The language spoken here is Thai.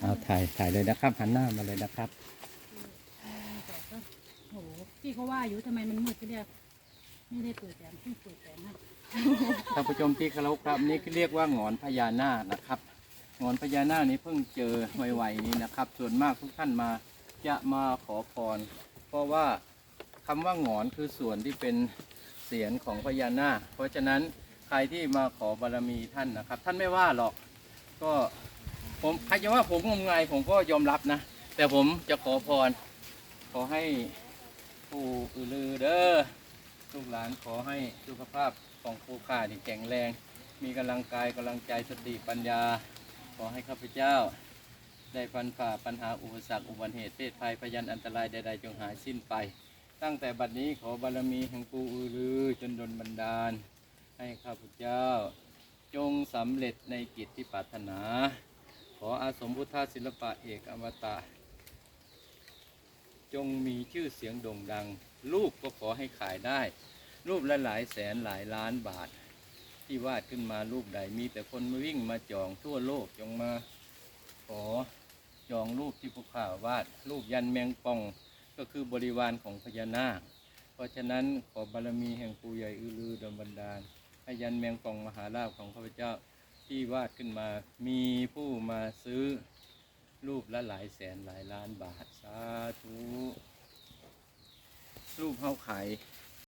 เอาถ่ายถ่ายเลยนะครับ หันหน้ามาเลยนะครับแต่ก็โหพี่เขาว่าอยู่ทำไมมันมืดก็เรียกไม่ได้เปิดแสงเพิ่งเปิดแสงให้ท่านผู้ชมที่เคารพครับนี่เรียกว่าหงอนพญานาคนะครับหงอนพญานาคนี้เพิ่งเจอไวๆนี้นะครับ ส่วนมากทุกท่านมาจะมาขอพร เพราะว่าคำว่าหงอนคือส่วนที่เป็นเสียงของพญานาคเพราะฉะนั้นใครที่มาขอบารมีท่านนะครับ ท่านไม่ว่าหรอกก็ ผมใครจะว่าผมงมงายผมก็ยอมรับนะ แต่ผมจะขอพร ขอให้ผู้อือลือเด้อลูกหลานขอให้สุขภาพของผู้ข้าที่แข็งแรง มีกำลังกายกำลังใจสติปัญญา ขอให้ข้าพเจ้า ได้ฟันฝ่าปัญหาอุปสรรคอุบัติเหตุเพศภัยพยันอันตรายใดๆจงหายสิ้นไป ตั้งแต่บัดนี้ขอบารมีแห่งปู่อือลือจนดลบันดาล ให้ข้าพเจ้า จงสำเร็จในกิจที่ปรารถนา ขออาสมพุทธศิลปะเอกอมตะ จงมีชื่อเสียงโด่งดัง รูปก็ขอให้ขายได้ รูปละหลายแสนหลายล้านบาท ที่วาดขึ้นมารูปใดมีแต่คนมาวิ่งมาจองทั่วโลกจงมาขอจองรูปที่ผู้ข่าวาด รูปยันแมงป่องก็คือบริวารของพญานาค เพราะฉะนั้นขอบารมีแห่งปู่ใหญ่อือลือดลบันดาลให้ยันแมงป่องมหาราชของข้าพเจ้า ที่วาดขึ้นมามีผู้มาซื้อรูปละหลายแสนหลายล้านบาท สาธุ รูปเฮาขาย